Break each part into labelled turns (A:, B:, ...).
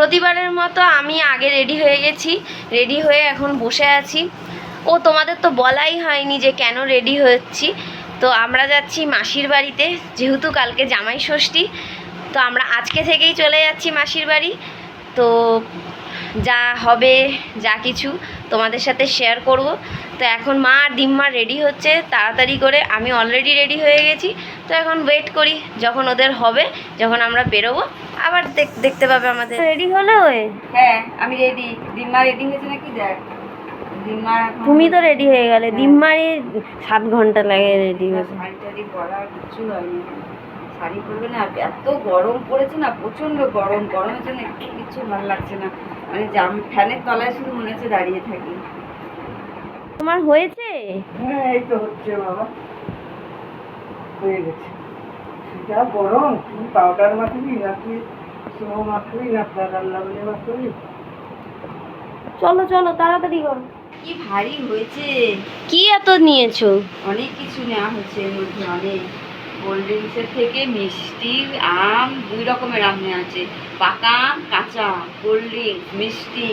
A: প্রতিবারের মতো আমি আগে রেডি হয়ে গেছি। রেডি হয়ে এখন বসে আছি। ও, তোমাদের তো বলাই হয়নি যে কেন রেডি হচ্ছি। তো আমরা যাচ্ছি মাসির বাড়িতে, যেহেতু কালকে জামাই ষষ্ঠী, তো আমরা আজকে থেকেই চলে যাচ্ছি মাসির বাড়ি। তো যা হবে যা কিছু তোমাদের সাথে শেয়ার করব। তো এখন মা আর দিম্মা রেডি হচ্ছে তাড়াতাড়ি করে আমি অলরেডি রেডি হয়ে গেছি। তো এখন ওয়েট করি যখন ওদের হবে যখন আমরা বেরোবো আবার দেখতে পাবে আমাদের। রেডি হলে
B: হ্যাঁ আমি রেডি দিম্মা রেডি হয়েছে নাকি দেখ।
A: তুমি তো রেডি হয়ে গেলে। দিম্মারই সাত ঘণ্টা লাগে রেডি হতে।
B: পরা কিচ্ছু হয়নি। শাড়ি পরবে না এত গরম পড়েছে না প্রচণ্ড গরম। গরমের জন্য একটু কিচ্ছু ভালো লাগছে না। মানে জাম ফ্যানের তলায় শুধু মনে হচ্ছে দাঁড়িয়ে থাকি।
A: তোমার হয়েছে?
C: হ্যাঁ এই তো হচ্ছে বাবা। হয়ে গেছে। যা গরম তুই পাউডার মাখবি নাকি স্নো মাখবি না ফেরার লাগলে মাখবি?
A: চলো চলো তাড়াতাড়ি করো।
B: কি ভারী হয়েছে।
A: কি এত নিয়েছো?
B: অনেক কিছু নেওয়া হয়েছে এর মধ্যে অনেক। কোল্ড ড্রিঙ্কসের থেকে মিষ্টি আম দুই রকমের আম নেওয়া আছে। পাকা আম কাঁচা কোল্ড ড্রিঙ্কস মিষ্টি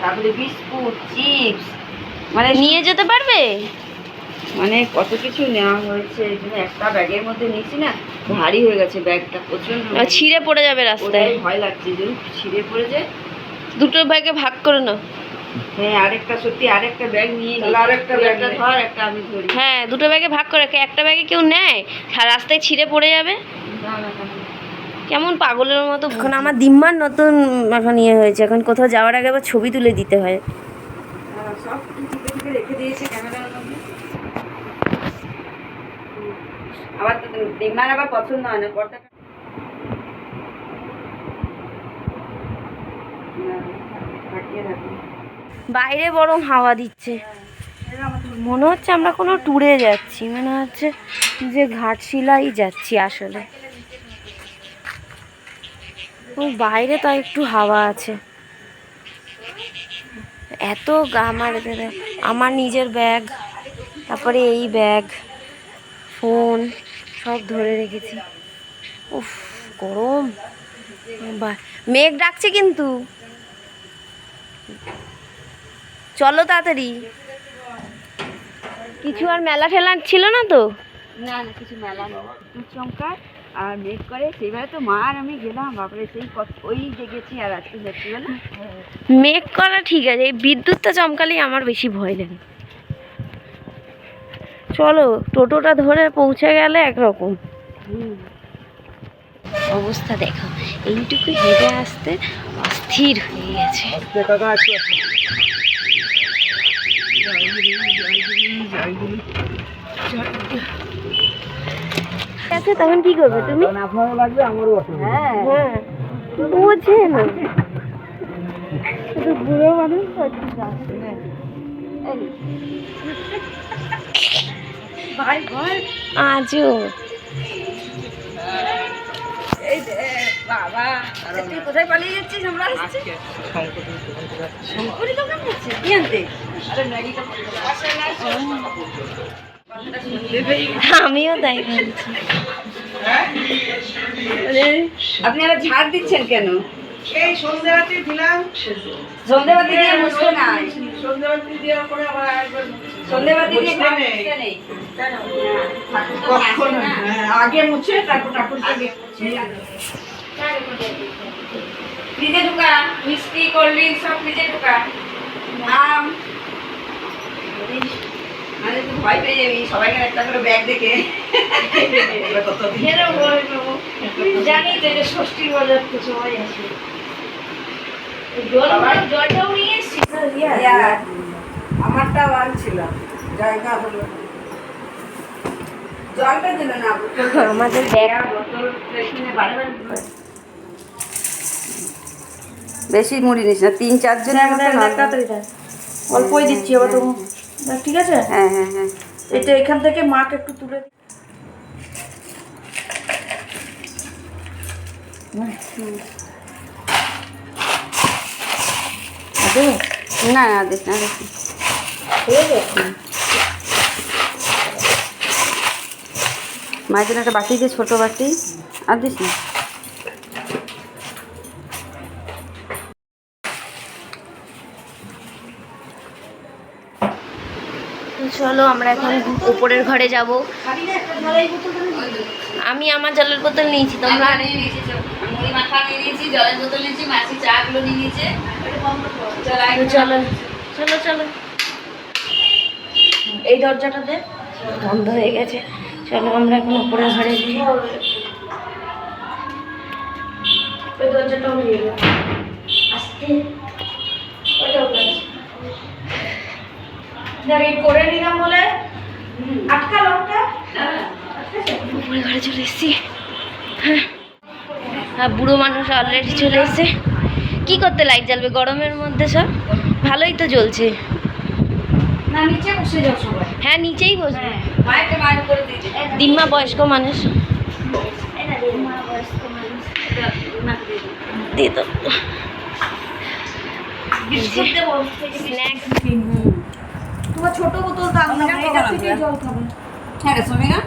B: তারপরে বিস্কুট চিপস। মানে
A: নিয়ে যেতে পারবে?
B: মানে কত কিছু নেওয়া হয়েছে এই জন্য একটা ব্যাগের মধ্যে নিয়েছি না ভারী হয়ে গেছে ব্যাগটা প্রচণ্ড
A: আর ছিঁড়ে পড়ে যাবে রাস্তায়।
B: ভয় লাগছে যদি ছিঁড়ে পড়ে যায়।
A: দুটো ব্যাগে ভাগ করে নাও।
B: হ্যাঁ আরেকটা সত্যি আরেকটা ব্যাগ নিয়ে
C: তাহলে আরেকটা
B: তুই
C: ব্যাগ
B: ধর একটা আমি ধরি
A: হ্যাঁ দুটো ব্যাগে ভাগ করে রাখে একটা ব্যাগে কেউ নেয় রাস্তায় ছিঁড়ে পড়ে যাবে। কেমন পাগলের মতো এখন আমার দিম্মার নতুন এখন ইয়ে হয়েছে এখন কোথাও যাওয়ার আগে আবার ছবি তুলে দিতে হয়
B: সব কিছু টিপে টিপে রেখে দিয়েছে ক্যামেরার মধ্যে আবার তো ডিমার আবার পছন্দ হয় না।
A: বাইরে বরং হাওয়া দিচ্ছে। মনে হচ্ছে আমরা কোনো ট্যুরে যাচ্ছি। মনে হচ্ছে যে ঘাটশিলাই যাচ্ছি আসলে। বাইরে তো একটু হাওয়া আছে। এত আমার আমার নিজের ব্যাগ তারপরে এই ব্যাগ ফোন সব ধরে রেখেছি। উফ, গরম। মেঘ ডাকছে কিন্তু। চলো তাড়াতাড়ি। কিছু আর মেলা ঠেলা ছিল না তো?
B: না না কিছু মেলা নেই। চমকার আর মেঘ করে। সেইভাবে তো মা আর আমি গেলাম। বাপরে সেই ওই যে গেছি আর আজকে যাচ্ছি বলে
A: মেঘ করা ঠিক আছে। এই বিদ্যুৎটা চমকালেই আমার বেশি ভয় লাগে। চলো টোটোটা ধরে পৌঁছে গেলে একরকম। অবস্থা দেখো। এইটুকু হেঁটে আসতে অস্থির হয়ে গেছে। আছে তখন কি করবে তুমি?
C: কারণ আপনারও লাগবে আমারও অসুবিধা।
B: হ্যাঁ
A: হ্যাঁ বোঝে না। শুধু বুড়ো মানুষ আজও।
B: বাবা তুই কোথায় পালিয়ে যাচ্ছিস? আমরা আসছি। শঙ্করি দোকান যাচ্ছে। কি আনতে
A: আমিও তাই ভাবছি
B: আপনি আবার ঝাড় দিচ্ছেন কেন?
C: এই দিলাম
B: সন্ধ্যেবাতি দিয়ে
C: পরে আবার একবার
B: সন্ধ্যেবাতি দিয়ে
C: মুছতে নেই।
B: নেই।
C: কখনো হ্যাঁ, আগে মুছে তারপর ঠাকুরকে
B: ফ্রিজে ঢুকা মিষ্টি কোল্ড ড্রিঙ্কস সব ফ্রিজে ঢুকা। আম মানে তুই ভয় পেয়ে যাবি সবাইকে একটা করে ব্যাগ দেখে।
A: জানি তো এটা ষষ্ঠীর বাজার তো সবাই আছে জলটাও নিয়ে এসছি।
B: আমারটাও আনছিলাম জায়গা হলো জলটা দিল না।
A: আমাদের ব্যাগ
B: বোতল বারে বারে বেশি মুড়ি নিস না তিন মতো
D: তাড়াতাড়ি দেয় অল্পই দিচ্ছি আবার তো। ঠিক আছে?
B: হ্যাঁ হ্যাঁ হ্যাঁ।
D: এটা এখান থেকে মাকে একটু তুলে।
B: না না দিস না দিস। মায়ের জন্য একটা বাটি দিয়ে ছোটো বাটি। আর দিস না।
A: চলো আমরা এখন উপরের ঘরে যাব। আমি আমার জলের বোতল নিয়েছি তোমরা?
B: চল। চল
A: চলো চলো চলো। এই দরজাটাতে বন্ধ হয়ে গেছে। চলো আমরা এখন উপরের ঘরে যাই দরজাটাও নিয়ে আসতে
D: দেখ করে নিলাম বলে। আটকা লোকটা
A: উপরে ঘরে চলে এসেছি। হ্যাঁ। আর বুড়ো মানুষ অলরেডি চলে এসেছে। কি করতে লাইট জ্বালবে গরমের মধ্যে সব? ভালোই তো জ্বলছে।
D: না নিচে বসে যাও সবাই।
A: হ্যাঁ নিচেই বসবে।
B: দে।
A: দিম্মা বয়স্ক মানুষ। দিয়ে
D: দেবো
A: স্ন্যাক্স
D: তোমার ছোট বোতল তো এটা থেকে জল খাবে।
B: হ্যাঁ রে সুমিকা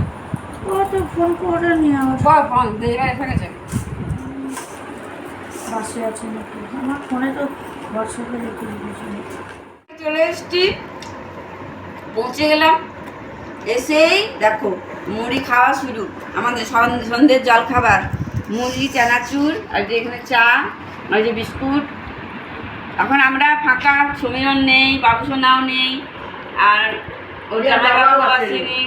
D: ও তো ফোন করে নিয়ে আমার
B: ফোন এসে গেছে
D: পাশে আছে নাকি? আমার ফোনে তো হোয়াটসঅ্যাপে লিখে দিয়েছি।
B: চলে এসছি। পৌঁছে গেলাম। এসেই দেখো মুড়ি খাওয়া শুরু। আমাদের সন- সন্ধ্যের জল খাবার। মুড়ি চানাচুর আর যে এখানে চা আর যে বিস্কুট। এখন আমরা ফাঁকা সমীরণ নেই বাবুসোনাও নেই। আর ওর জামাইবাবু
C: বাবাও
B: আসেনি।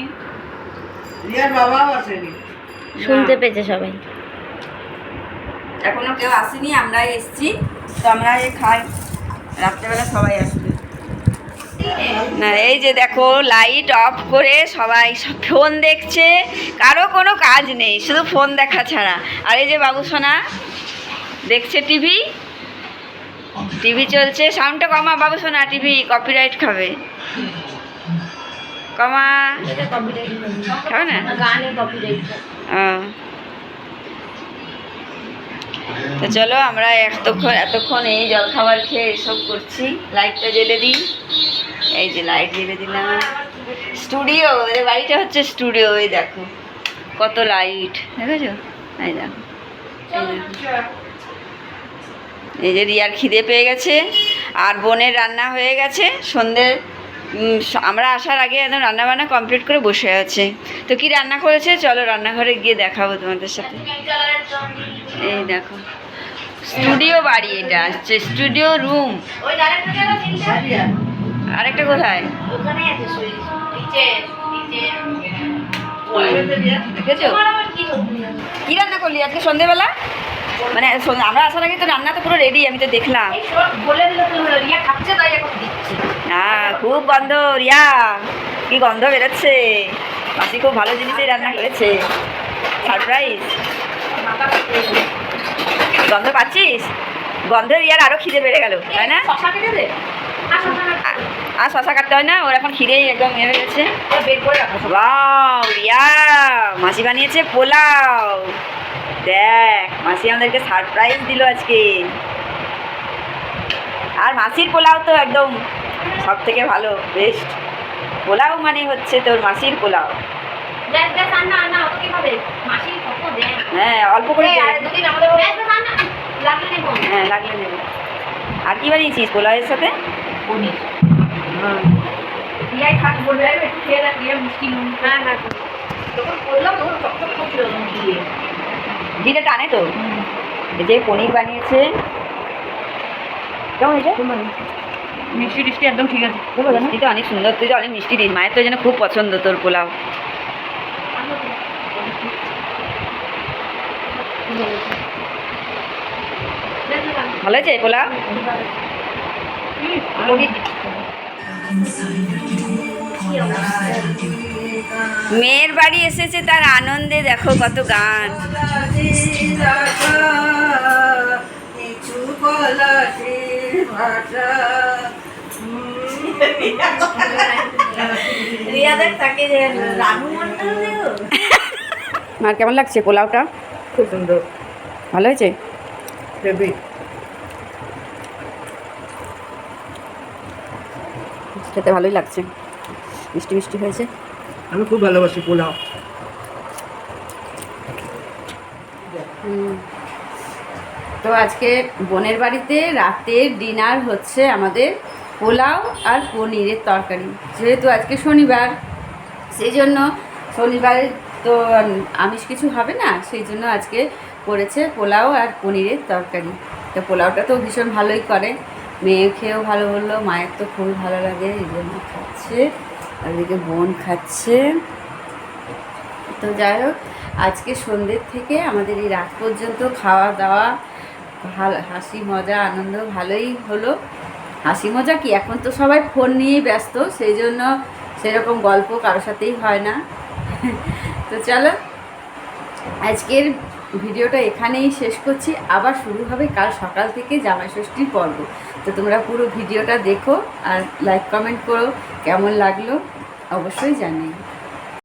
C: রিয়ার বাবাও আসেনি।
A: শুনতে পেয়েছে সবাই।
B: এখনও কেউ আসেনি আমরাই এসছি। তো আমরা এই খাই। রাত্রেবেলা সবাই আসবে। না এই যে দেখো লাইট অফ করে সবাই সব ফোন দেখছে। কারও কোনো কাজ নেই শুধু ফোন দেখা ছাড়া। আর এই যে বাবু সোনা দেখছে টিভি টিভি চলছে। সাউন্ডটা কমা বাবু সোনা টিভি কপিরাইট খাবে। কমা। না। তো চলো আমরা এতক্ষণ এতক্ষণ এই জলখাবার খেয়ে এসব করছি। লাইটটা জ্বেলে দিই। এই যে লাইট জ্বেলে দিলাম। স্টুডিও এদের বাড়িটা হচ্ছে স্টুডিও এই দেখো। কত লাইট দেখেছ? এই দেখো। এই যে। রিয়ার খিদে পেয়ে গেছে। আর বোনের রান্না হয়ে গেছে। সন্ধে উম, স- আমরা আসার আগে একদম রান্না বান্না কমপ্লিট করে বসে আছে। তো কি রান্না করেছে? চলো রান্নাঘরে গিয়ে দেখাবো তোমাদের সাথে। এই দেখো। স্টুডিও বাড়ি এটা, হচ্ছে স্টুডিও রুম আরেকটা কোথায়?
A: কি
B: রান্না করলি আজকে সন্ধেবেলা? মানে আমরা আসার আগে তো রান্না তো পুরো রেডি আমি তো দেখলাম।
A: বলে দিলে রিয়া খাচ্ছে, তাই এখন দিচ্ছি।
B: হ্যাঁ খুব গন্ধ রিয়া। কি গন্ধ বেরোচ্ছে? মাসি খুব ভালো জিনিসই রান্না করেছে। সারপ্রাইজ। গন্ধ পাচ্ছিস? গন্ধে রিয়ার আরও খিদে বেড়ে গেল তাই না?
A: আর শশা
B: কাটতে হয় না? ওর এখন খিদেই একদম ইয়ে হয়ে গেছে। রিয়া! মাসি বানিয়েছে পোলাও। দেখ মাসি আমাদেরকে সারপ্রাইজ দিল আজকে। আর মাসির পোলাও তো একদম সব থেকে ভালো বেস্ট পোলাও মানে হচ্ছে তোর মাসির পোলাও। হ্যাঁ অল্প করে হ্যাঁ লাগলে নেবে। আর কি বানিয়েছিস পোলাওয়ের সাথে?
A: পনির। রিয়াই বলবে "এই, একটু খেয়ে দেখ রিয়া মিষ্টি নুন। হ্যাঁ হ্যাঁ।
B: ঘিটা টানে তো? এই যে পনির বানিয়েছে। কেমন হয়েছে?
A: মিষ্টি টিষ্টি একদম ঠিক আছে।
B: মিষ্টি তো অনেক সুন্দর তুই তো অনেক মিষ্টি দিস মায়ের তো যেন খুব পছন্দ তোর পোলাও। ভালো হয়েছে পোলাও? মেয়ের বাড়ি এসেছে তার আনন্দে দেখো কত গান।
C: কিছু ভাষা।
B: আর কেমন লাগছে পোলাওটা?
C: খুব সুন্দর।
B: ভালো হয়েছে? খেতে ভালোই লাগছে। মিষ্টি মিষ্টি হয়েছে।
C: আমি খুব ভালোবাসি পোলাও।
B: তো আজকে বোনের বাড়িতে রাতের ডিনার হচ্ছে আমাদের পোলাও আর পনিরের তরকারি। যেহেতু আজকে শনিবার সেই জন্য শনিবারে তো আমিষ কিছু হবে না সেই জন্য আজকে করেছে পোলাও আর পনিরের তরকারি। তো পোলাওটা তো ভীষণ ভালোই করে। মেয়ে খেয়েও ভালো বলল, মায়ের তো খুবই ভালো লাগে, এই জন্য খাচ্ছে আর এদিকে বোন খাচ্ছে। তো যাই হোক, আজকে সন্ধ্যের থেকে আমাদের এই রাত পর্যন্ত খাওয়া দাওয়া ভালো, হাসি, মজা, আনন্দ ভালোই হলো। হাসি, মজা কি? এখন তো সবাই ফোন নিয়েই ব্যস্ত, সেই জন্য সেরকম গল্প কারোর সাথেই হয় না। তো চলো, আজকের ভিডিওটা এখানেই শেষ করছি। আবার শুরু হবে কাল সকাল থেকে জামাই ষষ্ঠীর পর্ব। তো তোমরা পুরো ভিডিওটা দেখো আর লাইক কমেন্ট করো, কেমন লাগল অবশ্যই জানিও।